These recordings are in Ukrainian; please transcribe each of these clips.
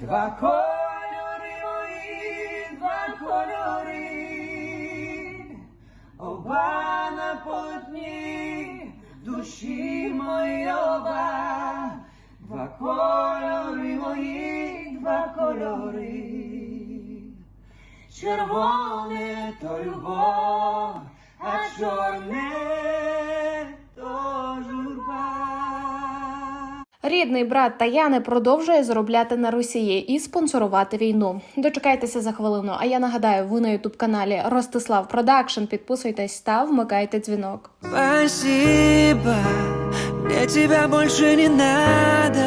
Два кольори мої, два кольори, оба на полотні душі мої оба, два кольори мої, два кольори, червоне то любов, а чорне Рідний брат Таяни продовжує заробляти на Росії і спонсорувати війну. Дочекайтеся за хвилину. А я нагадаю, ви на ютуб каналі Ростислав Продакшн. Підписуйтесь та вмикайте дзвінок. Спасибо, мне тебя больше не надо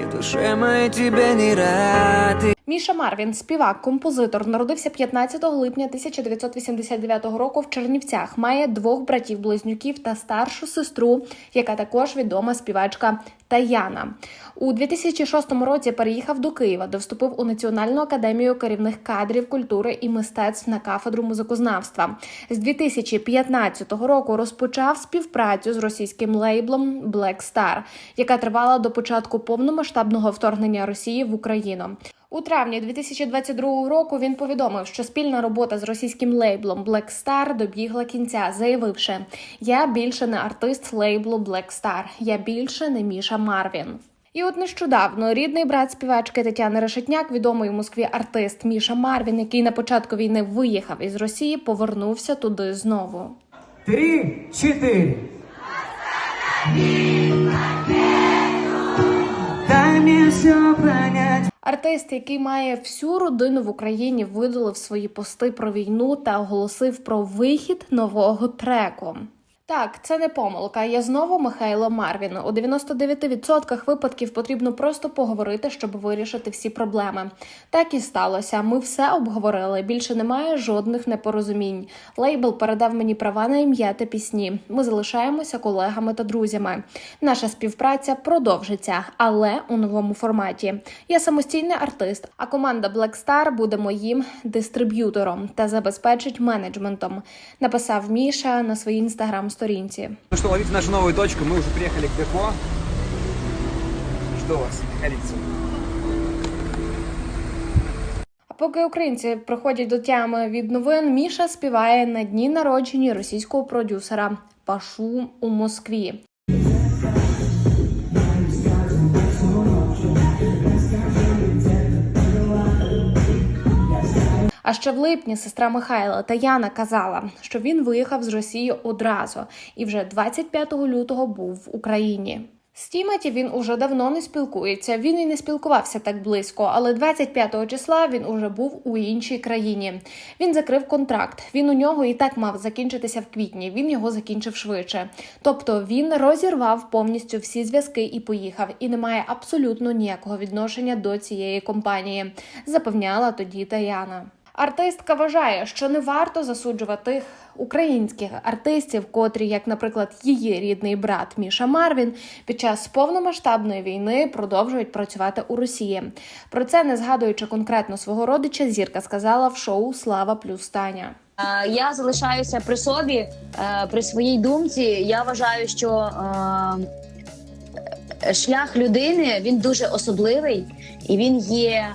И душе моей тебя не рады Міша Марвін, співак, композитор, народився 15 липня 1989 року в Чернівцях. Має двох братів-близнюків та старшу сестру, яка також відома співачка Таяна. У 2006 році переїхав до Києва, де вступив у Національну академію керівних кадрів культури і мистецтв на кафедру музикознавства. З 2015 року розпочав співпрацю з російським лейблом Black Star, яка тривала до початку повномасштабного вторгнення Росії в Україну. У травні 2022 року він повідомив, що спільна робота з російським лейблом Black Star добігла кінця, заявивши: Я більше не артист лейблу Black Star, я більше не Міша Марвін. І от нещодавно рідний брат співачки Тетяни Решетняк, відомий у Москві артист Міша Марвін, який на початку війни виїхав із Росії, повернувся туди знову. Три, четыре. Дай мне все понять. Артист, який має всю родину в Україні, видалив свої пости про війну та оголосив про вихід нового треку. Так, це не помилка. Я знову Михайло Марвін. У 99% випадків потрібно просто поговорити, щоб вирішити всі проблеми. Так і сталося. Ми все обговорили. Більше немає жодних непорозумінь. Лейбл передав мені права на ім'я та пісні. Ми залишаємося колегами та друзями. Наша співпраця продовжиться, але у новому форматі. Я самостійний артист, а команда Black Star буде моїм дистриб'ютором та забезпечить менеджментом. Написав Міша на своїй інстаграм-сторінці. Ну що, ловіть нашу нову точку. ми вже приїхали к депо. Жду вас. А поки українці приходять до тями від новин, Міша співає на дні народження російського продюсера Пашу у Москві. А ще в липні сестра Михайла Таяна казала, що він виїхав з Росії одразу і вже 25 лютого був в Україні. З Тімоті він уже давно не спілкується. Він і не спілкувався так близько, але 25 числа він уже був у іншій країні. Він закрив контракт. Він у нього і так мав закінчитися в квітні. Він його закінчив швидше. Тобто він розірвав повністю всі зв'язки і поїхав, і не має абсолютно ніякого відношення до цієї компанії, запевняла тоді Таяна. Артистка вважає, що не варто засуджувати українських артистів, котрі, як, наприклад, її рідний брат Міша Марвін, під час повномасштабної війни продовжують працювати у Росії. Про це не згадуючи конкретно свого родича, зірка сказала в шоу Слава плюс Таня. Я залишаюся при собі, е, при своїй думці. Я вважаю, що е, шлях людини він дуже особливий і він є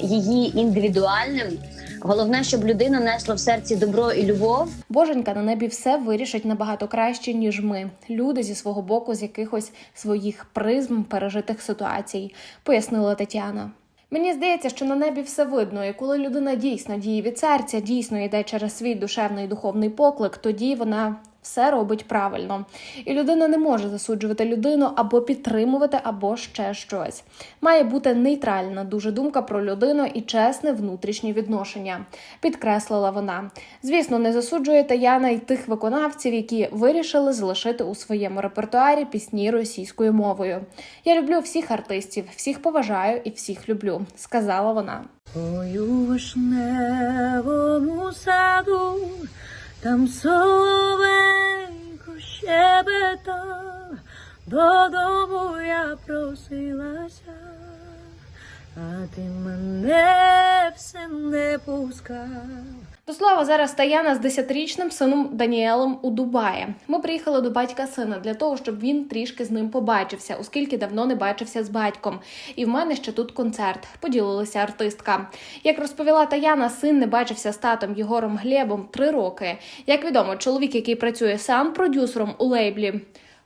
її індивідуальним. Головне, щоб людина несла в серці добро і любов. Боженька на небі все вирішить набагато краще, ніж ми, люди зі свого боку, з якихось своїх призм пережитих ситуацій, пояснила Тетяна. Мені здається, що на небі все видно, і коли людина дійсно діє від серця, дійсно йде через свій душевний і духовний поклик, тоді вона все робить правильно. І людина не може засуджувати людину або підтримувати, або ще щось. Має бути нейтральна дуже думка про людину і чесне внутрішнє відношення, підкреслила вона. Звісно, не засуджує Таяна й тих виконавців, які вирішили залишити у своєму репертуарі пісні російською мовою. Я люблю всіх артистів, всіх поважаю і всіх люблю, сказала вона. Ой, у вишневому саду, там соловенько щебетав, додому я просилася, а ти мене все не пускав. До слова, зараз Таяна з 10-річним сином Даніелем у Дубаї. Ми приїхали до батька сина для того, щоб він трішки з ним побачився, оскільки давно не бачився з батьком. І в мене ще тут концерт. Поділилася артистка. Як розповіла Таяна, син не бачився з татом Єгором Глебом три роки. Як відомо, чоловік, який працює сам продюсером у лейблі.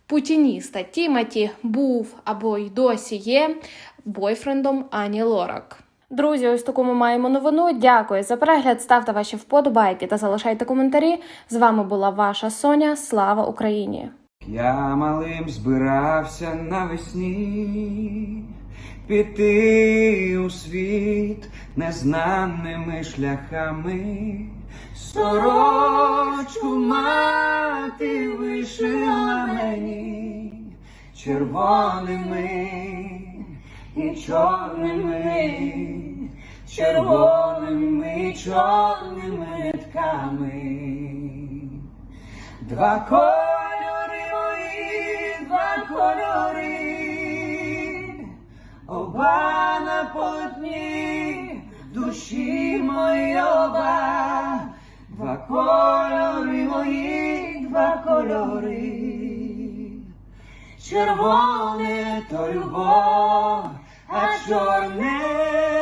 Путініста Тімоті був або й досі є бойфрендом Ані Лорак. Друзі, ось таку ми маємо новину. Дякую за перегляд. Ставте ваші вподобайки та залишайте коментарі. З вами була ваша Соня. Слава Україні! Я малим збирався навесні піти у світ незнаними шляхами. Сорочку мати вишила мені червоними і чорними, червоними чорними нитками. Два кольори мої, два кольори, оба на полотні душі мої оба, два кольори мої, два кольори. Червоне то любов, at your name.